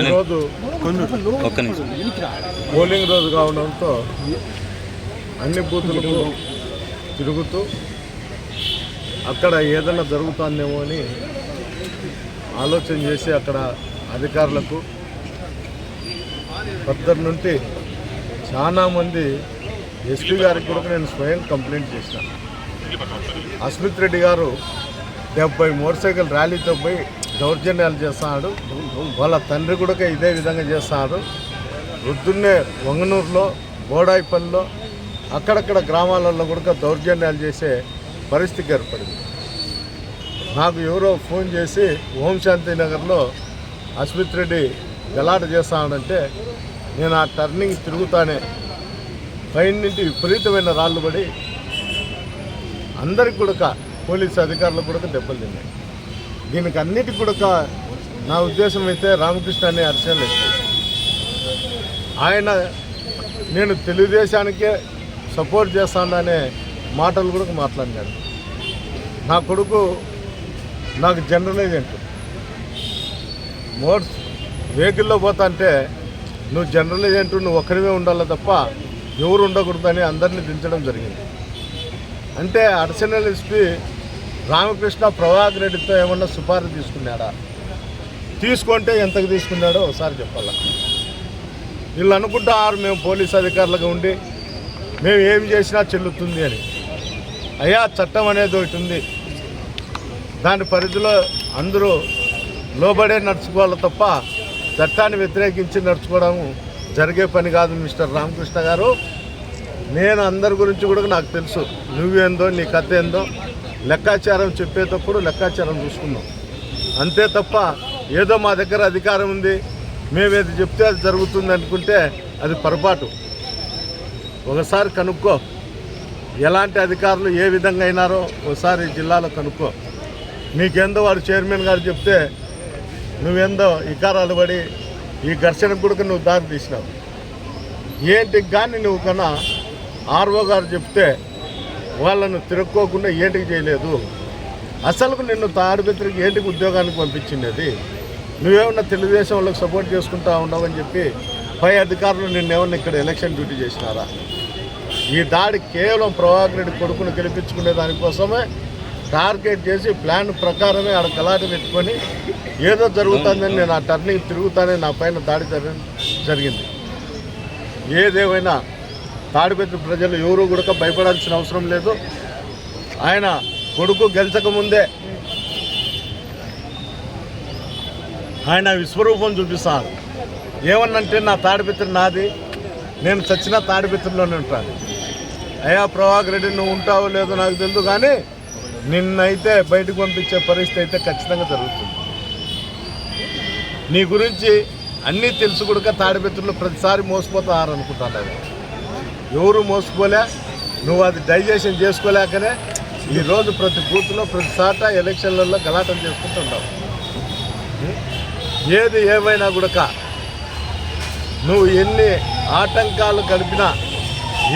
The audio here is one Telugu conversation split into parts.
ఈరోజు ఒక్క నిమిషం. పోలింగ్ రోజు కావడంతో అన్ని బూతులకు తిరుగుతూ అక్కడ ఏదైనా జరుగుతుందేమో అని ఆలోచన చేసి అక్కడ అధికారులకు పద్దరు నుండి చాలామంది ఎస్పీ గారికి కూడా నేను స్వయం కంప్లైంట్ చేసిన. అస్మిత్ రెడ్డి గారు డెబ్బై మోటార్ సైకిల్ ర్యాలీతో పోయి దౌర్జన్యాలు చేస్తున్నాడు వాళ్ళ తండ్రి కూడా ఇదే విధంగా చేస్తున్నాడు వృద్ధున్నే వంగనూరులో బోడాయిపల్లిలో అక్కడక్కడ గ్రామాలలో కూడా దౌర్జన్యాలు చేసే పరిస్థితి ఏర్పడింది. నాకు ఎవరో ఫోన్ చేసి ఓం శాంతి నగర్లో అస్మిత్ రెడ్డి గలాట చేస్తానంటే నేను ఆ టర్నింగ్ తిరుగుతానే పైన నుండి విపరీతమైన రాళ్ళు పడి అందరికి కూడా పోలీసు అధికారులకు కూడా దెబ్బలు తిన్నాయి. దీనికి అన్నిటికి కూడా నా ఉద్దేశం అయితే రామకృష్ణ అనే హర్షం లేదు. ఆయన నేను తెలుగుదేశానికే సపోర్ట్ చేస్తాననే మాటలు కూడా మాట్లాడినాడు. నా కొడుకు నాకు జనరల్ ఏజెంట్. మోడ్స్ వెహికల్లో పోతా అంటే నువ్వు జనరల్ ఏజెంట్ నువ్వు ఒక్కరివే ఉండాలి తప్ప ఎవరు ఉండకూడదని అందరినీ దించడం జరిగింది. అంటే అడిషనల్ ఎస్పీ రామకృష్ణ ప్రభాకర్ రెడ్డితో ఏమన్నా సుపారీ తీసుకున్నాడా? తీసుకుంటే ఎంతకు తీసుకున్నాడో ఒకసారి చెప్పాలా? వీళ్ళు అనుకుంటారు మేము పోలీస్ అధికారులుగా ఉండి మేము ఏమి చేసినా చెల్లుతుంది అని. అయ్యా చట్టం అనేది ఒకటి ఉంది. దాని పరిధిలో అందరూ లోబడే నడుచుకోవాలి తప్ప చట్టాన్ని వ్యతిరేకించి నడుచుకోవడం జరిగే పని కాదు మిస్టర్ రామకృష్ణ గారు. నేను అందరి గురించి కూడా నాకు తెలుసు. నువ్వేందో నీ కథ ఏందో. లెక్కాచారం చెప్పేటప్పుడు లెక్కాచారం చూసుకున్నాం. అంతే తప్ప ఏదో మా దగ్గర అధికారం ఉంది మేము ఏది చెప్తే అది జరుగుతుంది అనుకుంటే అది పొరపాటు. ఒకసారి కనుక్కో ఎలాంటి అధికారులు ఏ విధంగా అయినారో ఒకసారి జిల్లాలో కనుక్కో. నీకేందో వాడు చైర్మన్ గారు చెప్తే నువ్వేందో ఇకారాలు పడి ఈ ఘర్షణకు కూడా నువ్వు దారి తీసినావు. ఏంటి కానీ నువ్వు కన్నా ఆర్ఓ గారు చెప్తే వాళ్ళను తిరుక్కోకుండా ఏంటికి చేయలేదు? అసలుకు నిన్ను తాడిపత్రికి ఏంటికి ఉద్యోగానికి పంపించిండేది నువ్వేమన్నా తెలుగుదేశం వాళ్ళకి సపోర్ట్ చేసుకుంటా ఉన్నావని చెప్పి పై అధికారులు నిన్నేమన్నా ఇక్కడ ఎలక్షన్ డ్యూటీ చేసినారా? ఈ దాడి కేవలం ప్రభాకర్ రెడ్డి కొడుకును గెలిపించుకునే దానికోసమే టార్గెట్ చేసి ప్లాన్ ప్రకారమే ఆడ కలాట పెట్టుకొని ఏదో జరుగుతుందని నేను ఆ టర్నింగ్ తిరుగుతానే నా పైన దాడి జరిగింది. ఏదేమైనా తాడిపెత్తి ప్రజలు ఎవరు కూడా భయపడాల్సిన అవసరం లేదు. ఆయన కొడుకు గెలిచకముందే ఆయన విశ్వరూపం చూపిస్తారు. ఏమన్నంటే నా తాడిపిత్రి నాది నేను చచ్చిన తాడిపిత్రిలోనే ఉంటాను. అయ్యా ప్రభాకర్ రెడ్డి నువ్వు ఉంటావో లేదో నాకు తెలుసు కానీ నిన్నైతే బయటకు పంపించే పరిస్థితి అయితే ఖచ్చితంగా జరుగుతుంది. నీ గురించి అన్నీ తెలుసు కూడా తాడిపిత్రులు ప్రతిసారి మోసపోతారనుకుంటాను అది ఎవరు మోసుకోలే నువ్వు అది డైజెషన్ చేసుకోలేకనే ఈరోజు ప్రతి బూత్లో ప్రతి సాట ఎలక్షన్లలో గలాటం చేసుకుంటుంటావు. ఏది ఏమైనా కూడా నువ్వు ఎన్ని ఆటంకాలు కలిపినా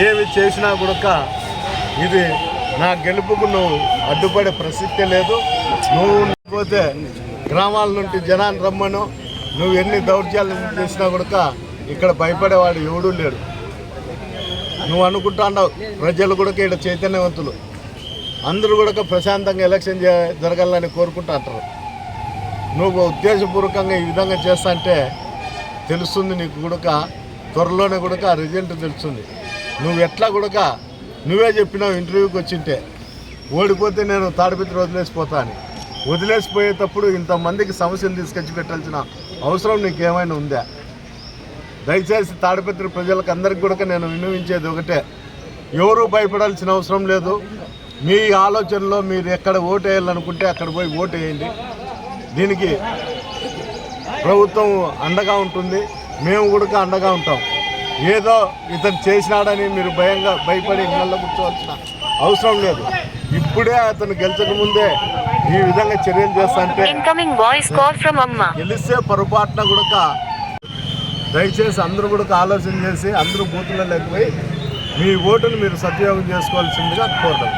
ఏమి చేసినా కూడా ఇది నా గెలుపుకు నువ్వు అడ్డుపడే ప్రసక్తే లేదు. నువ్వు ఉండకపోతే గ్రామాల నుండి జనాన్ని రమ్మను. నువ్వు ఎన్ని దౌర్జాలు చేసినా కూడా ఇక్కడ భయపడేవాడు ఎవడూ లేడు. నువ్వు అనుకుంటున్నావు ప్రజలు కూడా ఇక్కడ చైతన్యవంతులు. అందరూ కూడా ప్రశాంతంగా ఎలక్షన్ జరగాలని కోరుకుంటా అంటారు. నువ్వు ఉద్దేశపూర్వకంగా ఈ విధంగా చేస్తా అంటే తెలుస్తుంది నీకు గుడక త్వరలోనే గుడక రిజల్ట్ తెలుస్తుంది. నువ్వు ఎట్లా గుడక నువ్వే చెప్పినావు ఇంటర్వ్యూకి వచ్చింటే ఓడిపోతే నేను తాడిపిత్రి వదిలేసిపోతా అని. వదిలేసిపోయేటప్పుడు ఇంతమందికి సమస్యలు తీసుకొచ్చి పెట్టాల్సిన అవసరం నీకు ఏమైనా ఉందా? దయచేసి తాడిపత్రి ప్రజలకు అందరికి కూడా నేను విన్నవించేది ఒకటే. ఎవరూ భయపడాల్సిన అవసరం లేదు. మీ ఆలోచనలో మీరు ఎక్కడ ఓటు వేయాలనుకుంటే అక్కడ పోయి ఓటు వేయండి దీనికి ప్రభుత్వం అండగా ఉంటుంది. మేము కూడా అండగా ఉంటాం. ఏదో ఇతను చేసినాడని మీరు భయంగా భయపడి ఇళ్ళల్లో కూర్చోవలసిన అవసరం లేదు. ఇప్పుడే అతను గెలిచక ముందే ఈ విధంగా చర్యలు చేస్తా అంటే. గెలిస్తే పొరపాటున కూడా దయచేసి అందరూ కూడా ఆలోచన చేసి అందరూ బూతుల్లో లేకపోయి మీ ఓటును మీరు సద్వినియోగం చేసుకోవాల్సిందిగా కోరడం